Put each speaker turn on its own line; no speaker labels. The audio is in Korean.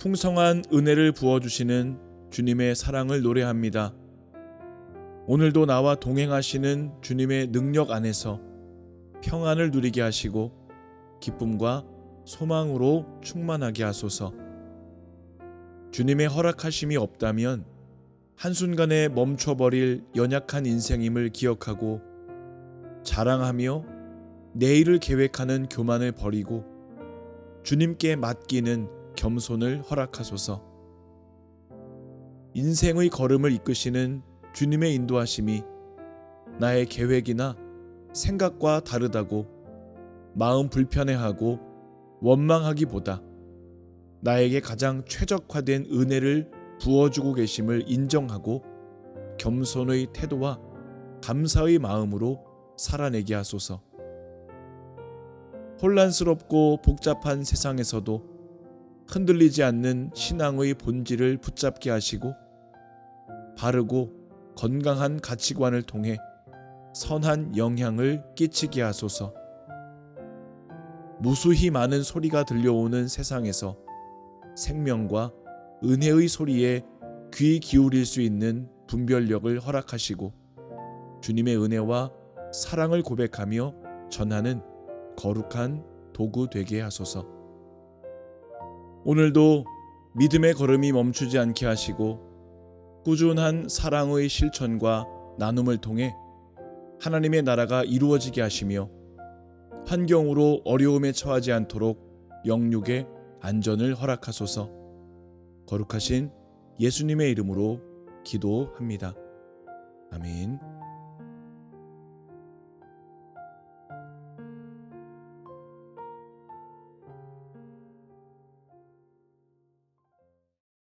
풍성한 은혜를 부어주시는 주님의 사랑을 노래합니다. 오늘도 나와 동행하시는 주님의 능력 안에서 평안을 누리게 하시고 기쁨과 소망으로 충만하게 하소서. 주님의 허락하심이 없다면 한순간에 멈춰버릴 연약한 인생임을 기억하고 자랑하며 내일을 계획하는 교만을 버리고 주님께 맡기는 겸손을 허락하소서. 인생의 걸음을 이끄시는 주님의 인도하심이 나의 계획이나 생각과 다르다고 마음 불편해하고 원망하기보다 나에게 가장 최적화된 은혜를 부어주고 계심을 인정하고 겸손의 태도와 감사의 마음으로 살아내게 하소서. 혼란스럽고 복잡한 세상에서도 흔들리지 않는 신앙의 본질을 붙잡게 하시고 바르고 건강한 가치관을 통해 선한 영향을 끼치게 하소서. 무수히 많은 소리가 들려오는 세상에서 생명과 은혜의 소리에 귀 기울일 수 있는 분별력을 허락하시고 주님의 은혜와 사랑을 고백하며 전하는 거룩한 도구 되게 하소서. 오늘도 믿음의 걸음이 멈추지 않게 하시고 꾸준한 사랑의 실천과 나눔을 통해 하나님의 나라가 이루어지게 하시며 환경으로 어려움에 처하지 않도록 영육의 안전을 허락하소서. 거룩하신 예수님의 이름으로 기도합니다. 아멘.